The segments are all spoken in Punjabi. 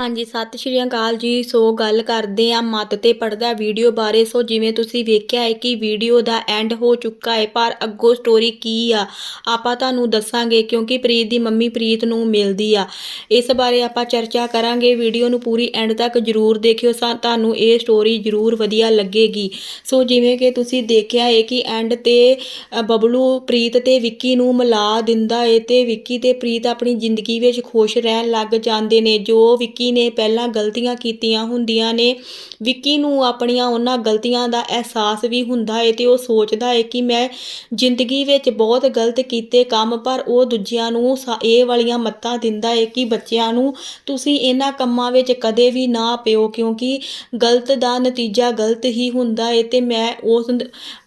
ਹਾਂਜੀ, ਸਤਿ ਸ਼੍ਰੀ ਅਕਾਲ ਜੀ। ਸੋ ਗੱਲ ਕਰਦੇ ਆ ਮੱਤ ਤੇ ਪੜਦਾ ਵੀਡੀਓ ਬਾਰੇ। ਸੋ ਜਿਵੇਂ ਤੁਸੀਂ ਵੇਖਿਆ ਹੈ ਕਿ ਵੀਡੀਓ ਦਾ ਐਂਡ ਹੋ ਚੁੱਕਾ ਹੈ, ਪਰ ਅੱਗੋਂ ਸਟੋਰੀ ਕੀ ਆ? ਆਪਾਂ ਤੁਹਾਨੂੰ ਦੱਸਾਂਗੇ ਕਿਉਂਕਿ ਪ੍ਰੀਤ ਦੀ ਮੰਮੀ ਪ੍ਰੀਤ ਨੂੰ ਮਿਲਦੀ ਆ। ਇਸ ਬਾਰੇ ਆਪਾਂ ਚਰਚਾ ਕਰਾਂਗੇ। ਵੀਡੀਓ ਨੂੰ ਪੂਰੀ ਐਂਡ ਤੱਕ ਜਰੂਰ ਦੇਖਿਓ। ਸਾ ਤੁਹਾਨੂੰ ਇਹ ਸਟੋਰੀ ਜਰੂਰ ਵਧੀਆ ਲੱਗੇਗੀ। ਸੋ ਜਿਵੇਂ ਕਿ ਤੁਸੀਂ ਦੇਖਿਆ ਹੈ ਕਿ ਐਂਡ ਤੇ ਬਬਲੂ ਪ੍ਰੀਤ ਤੇ ਵਿੱਕੀ ਨੂੰ ਮਿਲਾ ਦਿੰਦਾ ਏ ਤੇ ਵਿੱਕੀ ਤੇ ਪ੍ਰੀਤ ਆਪਣੀ ਜ਼ਿੰਦਗੀ ਵਿੱਚ ਖੁਸ਼ ਰਹਿਣ ਲੱਗ ਜਾਂਦੇ ਨੇ। ਜੋ ਵਿੱਕੀ ਨੇ ਪਹਿਲਾਂ ਗਲਤੀਆਂ ਕੀਤੀਆਂ ਹੁੰਦੀਆਂ ਨੇ। ਵਿੱਕੀ ਨੂੰ ਆਪਣੀਆਂ ਉਹਨਾਂ ਗਲਤੀਆਂ ਦਾ ਅਹਿਸਾਸ ਵੀ ਹੁੰਦਾ ਹੈ ਤੇ ਉਹ ਸੋਚਦਾ ਹੈ ਕਿ ਮੈਂ ਜ਼ਿੰਦਗੀ ਵਿੱਚ ਬਹੁਤ ਗਲਤ ਕੀਤੇ ਕੰਮ, ਪਰ ਉਹ ਦੂਜਿਆਂ ਨੂੰ ਇਹ ਵਾਲੀਆਂ ਮੱਤਾਂ ਦਿੰਦਾ ਏ ਕਿ ਬੱਚਿਆਂ ਨੂੰ ਤੁਸੀਂ ਇਹਨਾਂ ਕੰਮਾਂ ਵਿੱਚ ਕਦੇ ਵੀ ਨਾ ਪਿਓ, ਕਿਉਂਕਿ ਗਲਤ ਦਾ ਨਤੀਜਾ ਗਲਤ ਹੀ ਹੁੰਦਾ ਏ ਤੇ ਮੈਂ ਉਸ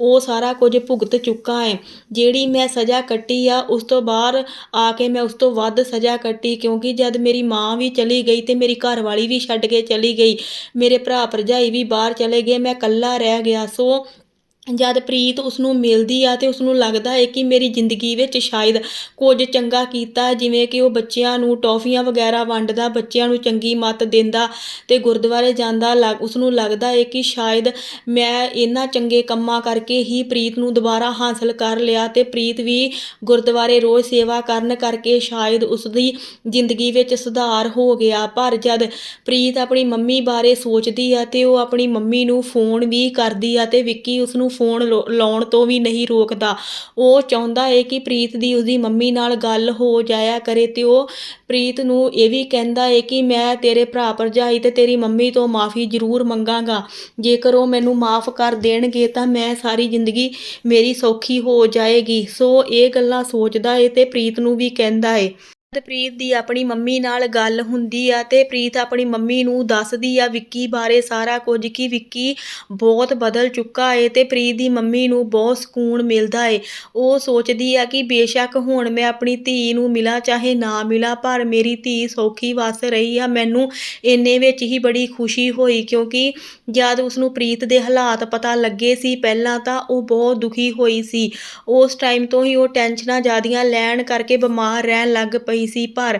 ਉਹ ਸਾਰਾ ਕੁਝ ਭੁਗਤ ਚੁੱਕਾ ਹੈ ਜਿਹੜੀ ਮੈਂ ਸਜ਼ਾ ਕੱਟੀ ਆ, ਉਸ ਤੋਂ ਬਾਅਦ ਆ ਕੇ ਮੈਂ ਉਸ ਤੋਂ ਵੱਧ ਸਜ਼ਾ ਕੱਟੀ, ਕਿਉਂਕਿ ਜਦ ਮੇਰੀ ਮਾਂ ਵੀ ਚਲੀ ਗਈ ਤੇ ਮੇਰੀ ਘਰ ਵਾਲੀ ਵੀ ਛੱਡ ਕੇ ਚਲੀ ਗਈ। ਮੇਰੇ ਭਰਾ ਭਰਜਾਈ ਵੀ ਬਾਹਰ ਚਲੇ ਗਏ। ਮੈਂ ਇਕੱਲਾ ਰਹਿ ਗਿਆ। ਸੋ ਜਦ ਪ੍ਰੀਤ ਉਸ ਨੂੰ ਮਿਲਦੀ ਆ ਤੇ ਉਸ ਨੂੰ ਲੱਗਦਾ ਹੈ ਕਿ ਮੇਰੀ ਜ਼ਿੰਦਗੀ ਵਿੱਚ ਸ਼ਾਇਦ ਕੁਝ ਚੰਗਾ ਕੀਤਾ, ਜਿਵੇਂ ਕਿ ਉਹ ਬੱਚਿਆਂ ਨੂੰ ਟੌਫੀਆਂ ਵਗੈਰਾ ਵੰਡਦਾ, ਬੱਚਿਆਂ ਨੂੰ ਚੰਗੀ ਮੱਤ ਦਿੰਦਾ ਤੇ ਗੁਰਦੁਆਰੇ ਜਾਂਦਾ, ਲੱਗ ਉਸ ਨੂੰ ਲੱਗਦਾ ਹੈ ਕਿ ਸ਼ਾਇਦ ਮੈਂ ਇਹਨਾਂ ਚੰਗੇ ਕੰਮਾਂ ਕਰਕੇ ਹੀ ਪ੍ਰੀਤ ਨੂੰ ਦੁਬਾਰਾ ਹਾਸਲ ਕਰ ਲਿਆ ਤੇ ਪ੍ਰੀਤ ਵੀ ਗੁਰਦੁਆਰੇ ਰੋਜ਼ ਸੇਵਾ ਕਰਨ ਕਰਕੇ ਸ਼ਾਇਦ ਉਸ ਦੀ ਜ਼ਿੰਦਗੀ ਵਿੱਚ ਸੁਧਾਰ ਹੋ ਗਿਆ। ਪਰ ਜਦ ਪ੍ਰੀਤ ਆਪਣੀ ਮੰਮੀ ਬਾਰੇ ਸੋਚਦੀ ਆ ਤੇ ਉਹ ਆਪਣੀ ਮੰਮੀ ਨੂੰ ਫੋਨ ਵੀ ਕਰਦੀ ਆ ਤੇ ਵਿੱਕੀ ਉਸ ਨੂੰ ਫੋਨ ਲਾਉਣ ਤੋਂ ਵੀ ਨਹੀਂ ਰੋਕਦਾ। ਉਹ ਚਾਹੁੰਦਾ ਹੈ ਕਿ ਪ੍ਰੀਤ ਦੀ ਉਸਦੀ ਮੰਮੀ ਨਾਲ ਗੱਲ ਹੋ ਜਾਇਆ ਕਰੇ ਤੇ ਉਹ ਪ੍ਰੀਤ ਨੂੰ ਇਹ ਵੀ ਕਹਿੰਦਾ ਹੈ ਕਿ ਮੈਂ ਤੇਰੇ ਭਰਾ ਭਰਜਾਈ ਤੇ ਤੇਰੀ ਮੰਮੀ ਤੋਂ ਮਾਫੀ ਜ਼ਰੂਰ ਮੰਗਾਂਗਾ। ਜੇਕਰ ਉਹ ਮੈਨੂੰ ਮਾਫ ਕਰ ਦੇਣਗੇ ਤਾਂ ਮੈਂ ਸਾਰੀ ਜ਼ਿੰਦਗੀ ਮੇਰੀ ਸੌਖੀ ਹੋ ਜਾਏਗੀ। ਸੋ ਇਹ ਗੱਲਾਂ ਸੋਚਦਾ ਏ ਤੇ ਪ੍ਰੀਤ ਨੂੰ ਵੀ ਕਹਿੰਦਾ ਏ। ਜਦ ਪ੍ਰੀਤ ਦੀ ਆਪਣੀ ਮੰਮੀ ਨਾਲ ਗੱਲ ਹੁੰਦੀ ਆ ਤੇ ਪ੍ਰੀਤ ਆਪਣੀ ਮੰਮੀ ਨੂੰ ਦੱਸਦੀ ਆ, ਵਿੱਕੀ ਬਾਰੇ ਸਾਰਾ ਕੁਝ ਕਿ ਵਿੱਕੀ ਬਹੁਤ ਬਦਲ ਚੁੱਕਾ ਏ ਤੇ ਪ੍ਰੀਤ ਦੀ ਮੰਮੀ ਨੂੰ ਬਹੁਤ ਸਕੂਨ ਮਿਲਦਾ ਏ। ਉਹ ਸੋਚਦੀ ਆ ਕਿ ਬੇਸ਼ੱਕ ਹੁਣ ਮੈਂ ਆਪਣੀ ਧੀ ਨੂੰ ਮਿਲਾਂ ਚਾਹੇ ਨਾ ਮਿਲਾਂ, ਪਰ ਮੇਰੀ ਧੀ ਸੌਖੀ ਵਸ ਰਹੀ ਆ। ਮੈਨੂੰ ਇੰਨੇ ਵਿੱਚ ਹੀ ਬੜੀ ਖੁਸ਼ੀ ਹੋਈ ਕਿਉਂਕਿ ਜਦ ਉਸ ਨੂੰ ਪ੍ਰੀਤ ਦੇ ਹਾਲਾਤ ਪਤਾ ਲੱਗੇ ਸੀ ਪਹਿਲਾਂ ਤਾਂ ਉਹ ਬਹੁਤ ਦੁਖੀ ਹੋਈ ਸੀ। ਉਸ ਟਾਈਮ ਤੋਂ ਹੀ ਉਹ ਟੈਨਸ਼ਨਾਂ ਜ਼ਿਆਦੀਆਂ ਲੈਣ ਕਰਕੇ ਬਿਮਾਰ ਰਹਿਣ ਲੱਗ ਪਈ ਸੀ, ਪਰ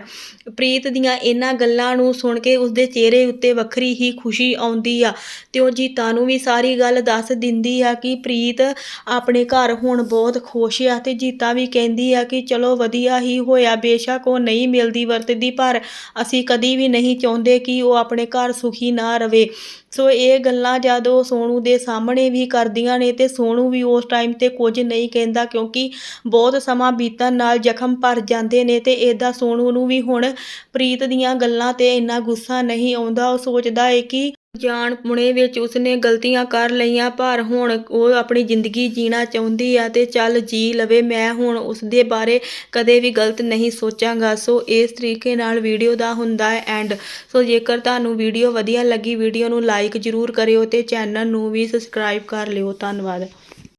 ਪ੍ਰੀਤ ਦੀਆਂ ਇਹਨਾਂ ਗੱਲਾਂ ਨੂੰ ਸੁਣ ਕੇ ਉਸਦੇ ਚਿਹਰੇ ਉੱਤੇ ਵੱਖਰੀ ਹੀ ਖੁਸ਼ੀ ਆਉਂਦੀ ਆ। ਤੇ ਉਹ ਜੀਤਾ ਨੂੰ ਵੀ ਸਾਰੀ ਗੱਲ ਦੱਸ ਦਿੰਦੀ ਆ ਕਿ ਪ੍ਰੀਤ ਆਪਣੇ ਘਰ ਹੁਣ ਬਹੁਤ ਖੁਸ਼ ਆ ਤੇ ਜੀਤਾ ਵੀ ਕਹਿੰਦੀ ਆ ਕਿ ਚਲੋ ਵਧੀਆ ਹੀ ਹੋਇਆ, ਬੇਸ਼ੱਕ ਉਹ ਨਹੀਂ ਮਿਲਦੀ ਵਰਤਦੀ, ਪਰ ਅਸੀਂ ਕਦੀ ਵੀ ਨਹੀਂ ਚਾਹੁੰਦੇ ਕਿ ਉਹ ਆਪਣੇ ਘਰ ਸੁਖੀ ਨਾ ਰਵੇ। ਸੋ ਇਹ ਗੱਲਾਂ ਜਦ ਉਹ ਸੋਨੂ ਦੇ ਸਾਹਮਣੇ ਵੀ ਕਰਦੀਆਂ ਨੇ ਤੇ ਸੋਨੂ ਵੀ ਉਸ ਟਾਈਮ ਤੇ ਕੁਝ ਨਹੀਂ ਕਹਿੰਦਾ ਕਿਉਂਕਿ ਬਹੁਤ ਸਮਾਂ ਬੀਤਣ ਨਾਲ ਜ਼ਖਮ ਭਰ ਜਾਂਦੇ ਨੇ ਤੇ ਇਹਦਾ ਸੋਨੂ ਨੂੰ ਵੀ ਹੁਣ ਪ੍ਰੀਤ ਦੀਆਂ ਗੱਲਾਂ ਤੇ ਇੰਨਾ ਗੁੱਸਾ ਨਹੀਂ ਆਉਂਦਾ। ਉਹ ਸੋਚਦਾ ਏ ਕਿ ਜਾਣ ਪੁਣੇ ਵਿੱਚ ਉਸਨੇ ਗਲਤੀਆਂ ਕਰ ਲਈਆਂ, ਪਰ ਹੁਣ ਉਹ ਆਪਣੀ ਜ਼ਿੰਦਗੀ ਜੀਣਾ ਚਾਹੁੰਦੀ ਆ ਤੇ ਚੱਲ ਜੀ ਲਵੇ। ਮੈਂ ਹੁਣ ਉਸਦੇ ਬਾਰੇ ਕਦੇ ਵੀ ਗਲਤ ਨਹੀਂ ਸੋਚਾਂਗਾ। ਸੋ ਇਸ ਤਰੀਕੇ ਨਾਲ ਵੀਡੀਓ ਦਾ ਹੁੰਦਾ ਹੈ ਐਂਡ। ਸੋ ਜੇਕਰ ਤੁਹਾਨੂੰ ਵੀਡੀਓ ਵਧੀਆ ਲੱਗੀ, ਵੀਡੀਓ ਨੂੰ ਲਾਈਕ ਜ਼ਰੂਰ ਕਰਿਓ ਤੇ ਚੈਨਲ ਨੂੰ ਵੀ ਸਬਸਕ੍ਰਾਈਬ ਕਰ ਲਿਓ। ਧੰਨਵਾਦ।